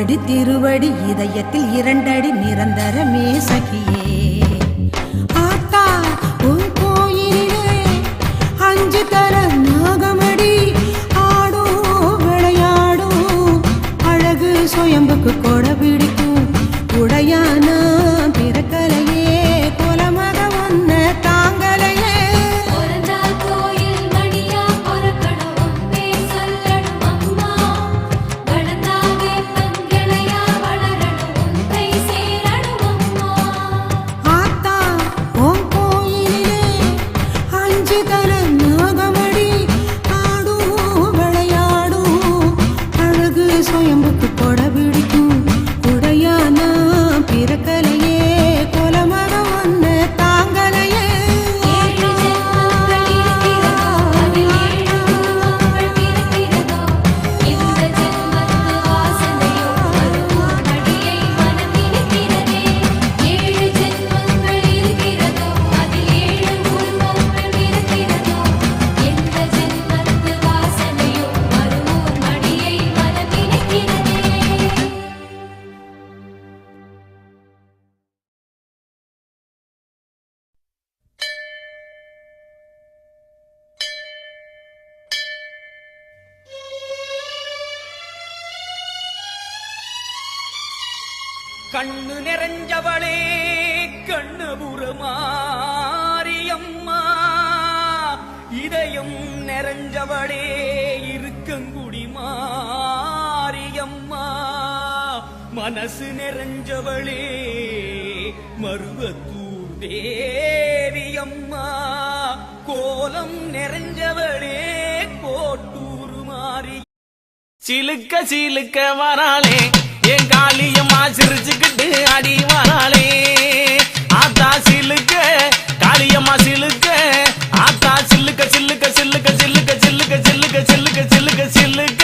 அடி திருவடி இதயத்தில் இரண்டடி நிரந்தரமே சகியே ஆத்தா உன் கோயிலே அஞ்சு தர நாகமடி ஆடும் விளையாடும். அழகு சுயம்புக்கு கொடை பிடிக்கும். உடையான சொயம்புக்கு போட பிடிக்கும் கண்ணு நிறைஞ்சவளே கண்ணபுர மாரியம்மா இதயம் நிறைஞ்சவளே இருக்கங்குடி மாரியம்மா. மனசு நிறைஞ்சவளே மருவத்தூர் தேவியம்மா. கோலம் நிறைஞ்சவளே கோட்டூர் மாறி சிலுக்க சிலுக்க வராளே என் காளியம்மா சிரிச்சுக்கிட்டு அடி ஆத்தா சில்லுக்க காளியம்மா சில்லுக்க ஆத்தா சில்லுக்க சில்லுக்க சில்லுக்க சில்லுக்க சில்லுக்க சில்லுக்க சில்லுக்க சில்லுக்க சில்லுக்க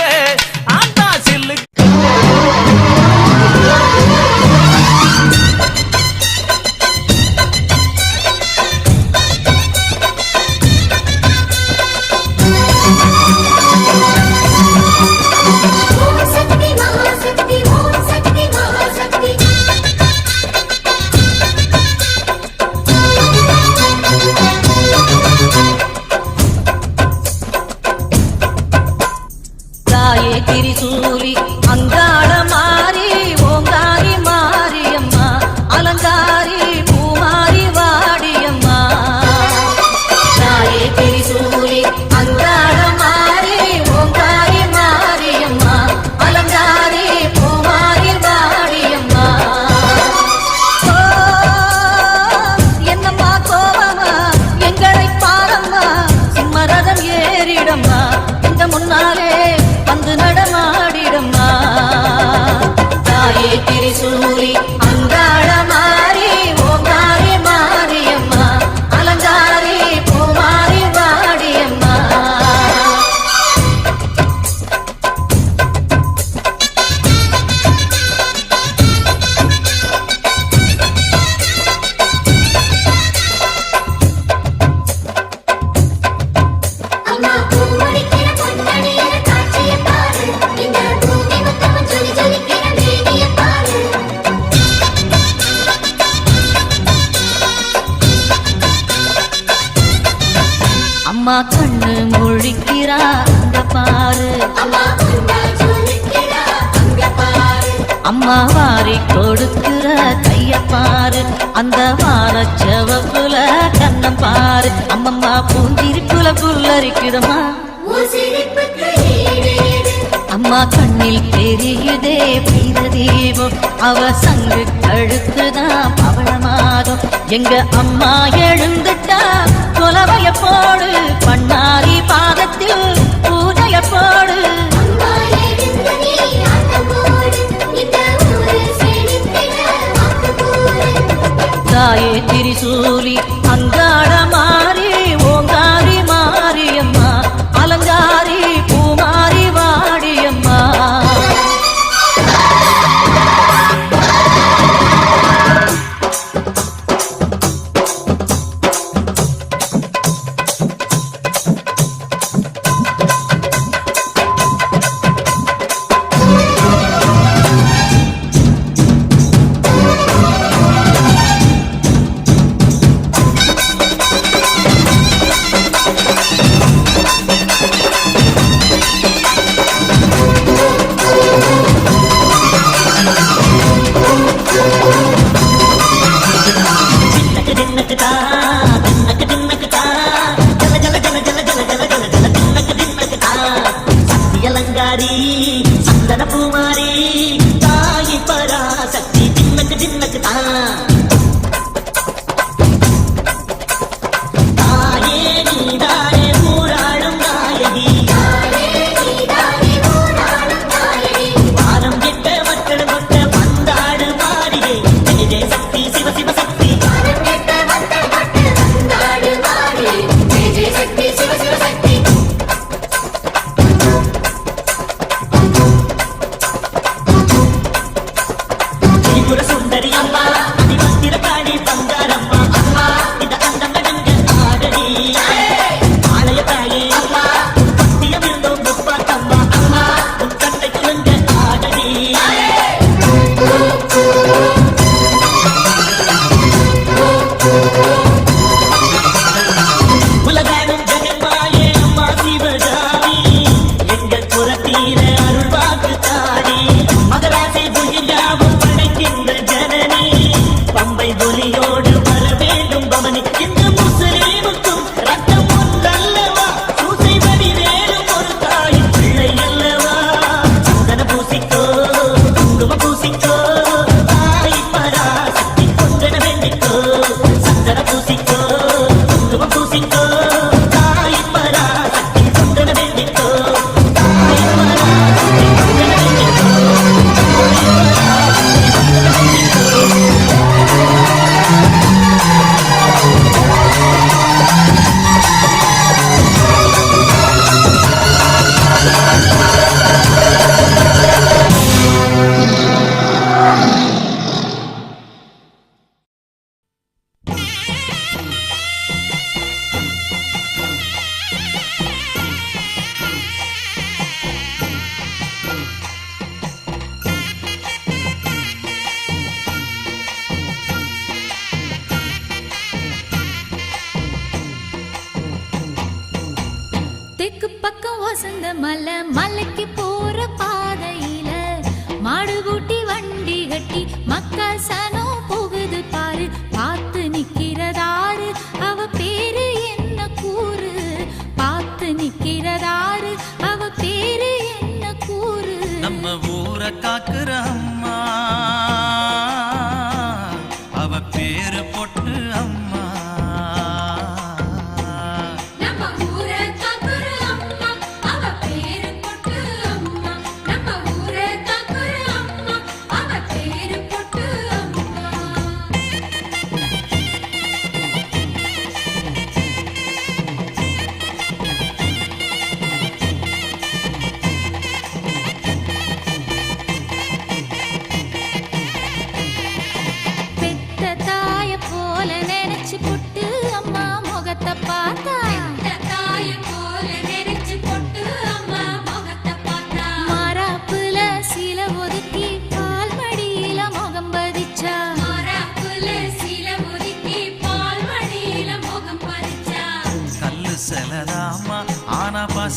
அம்மா கண்ணு முழிக்கிறா அங்க பாரு. அம்மா வாரி கொடுக்கிற கைய பாரு. அந்த வார செவப்புல கண்ணம் பாரு. அம்மம்மா பூந்திருக்குல புல்லரிக்குதம்மா. அம்மா கண்ணில் தெரியுதே பெய்த தீபம் அவ சங்கு கழுத்துதான் பவளமாகும் எங்க அம்மா எழுந்துட்டா கொலவைய போடு பண்ணாரி பாதத்தில் பூஜைய போடு மல மலை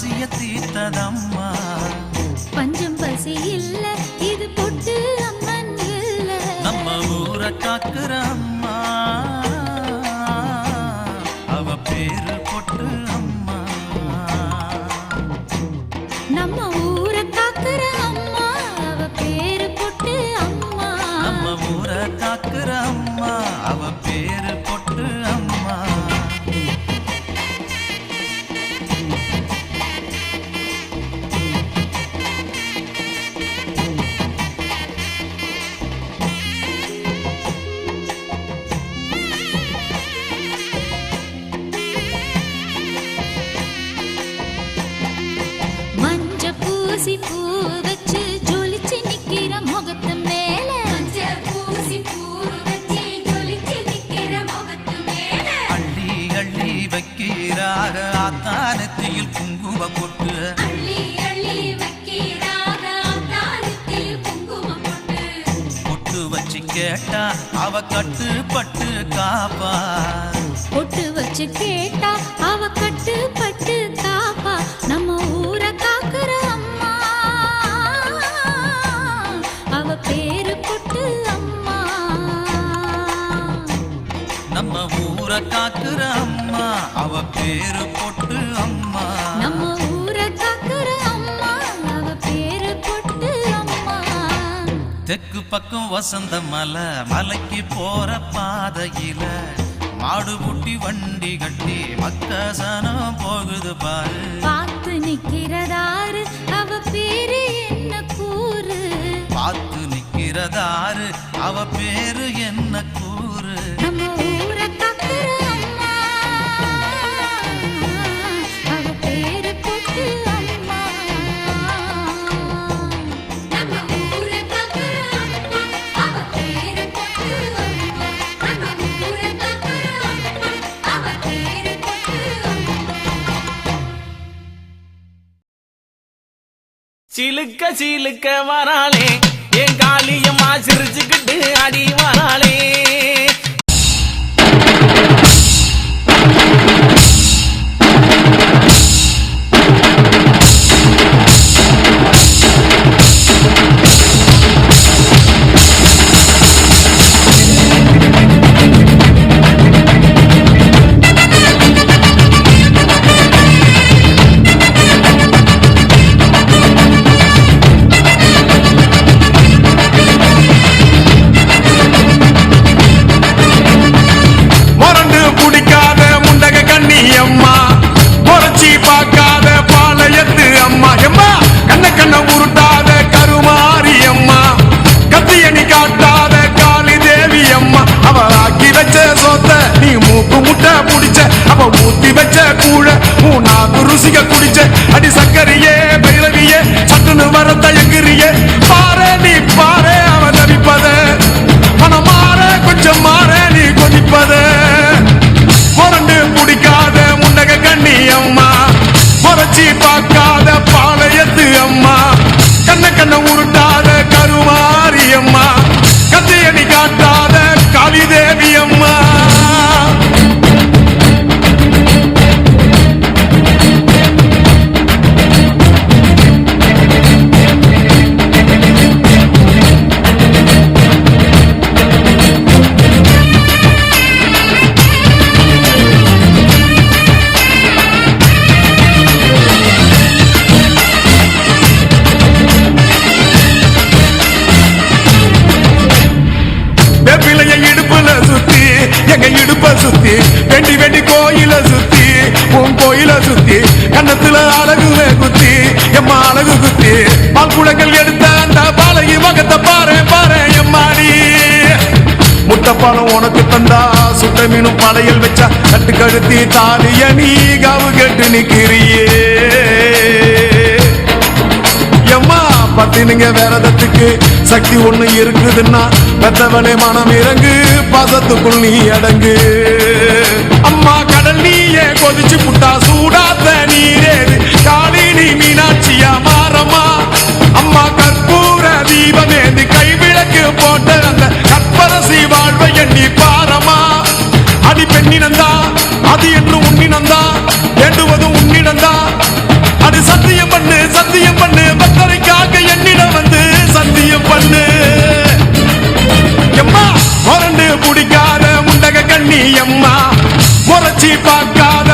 பசிய தீர்த்ததம்மா. பஞ்சம் பசி இல்லை பூசி பூ வச்சு ஜொலிச்சு நிக்கிற முகத்து மேல. பூசி பூ வச்சு ஜொலிச்சு நிக்கிற முகத்து மேல அள்ளி அள்ளி வைக்கிறாக ஆத்தானத்தில் குங்கும பொட்டு அள்ளி அள்ளி வைக்கிறாக அத்தாரத்தில் குங்குமம் போட்டு. பொட்டு வச்சு கேட்டா அவ கட்டுப்பட்டு காப்பா. பொட்டு வச்சு கேட்டா அவ பேரு பொட்டு அம்மா. நம்ம ஊரை காக்குற அம்மா அவ பேரு பொட்டு அம்மா. தெற்கு பக்கம் வசந்த மலை மலைக்கு போற பாதையில மாடு பூட்டி வண்டி கட்டி மக்கசனம் போகுது பாரு. பார்த்து நிக்கிறதாரு அவ பேரு என்ன கூறு? பார்த்து நிக்கிறதாரு அவ பேரு என்ன சிலுக்க சிலுக்க வராளே. என் காளியம்மா ஆசிரிச்சுக்கிட்டு அடி வராளே. பூ நான் ருசிக குடிச்ச அடி காவு எம்மா பத்தினுங்க வேறதத்துக்கு சக்தி ஒண்ணு இருக்குதுன்னா பெத்தவனே மனம் இறங்கு பதத்துக்குள் நீ அடங்கு. அம்மா கடல் நீயே கொதிச்சு புட்டா சூடாத்த நீரேது காலினி மீனாட்சியா மாறம்மா. அம்மா கற்பூர தீபமேந்து கைவிளக்கு போட்ட அந்த கற்பரசி வாழ்வை எண்ணி பாரமா அடி பெண்ணினந்தா அது என்று உன்னினந்தா கண்ணி அம்மா முறைச்சி பார்க்காத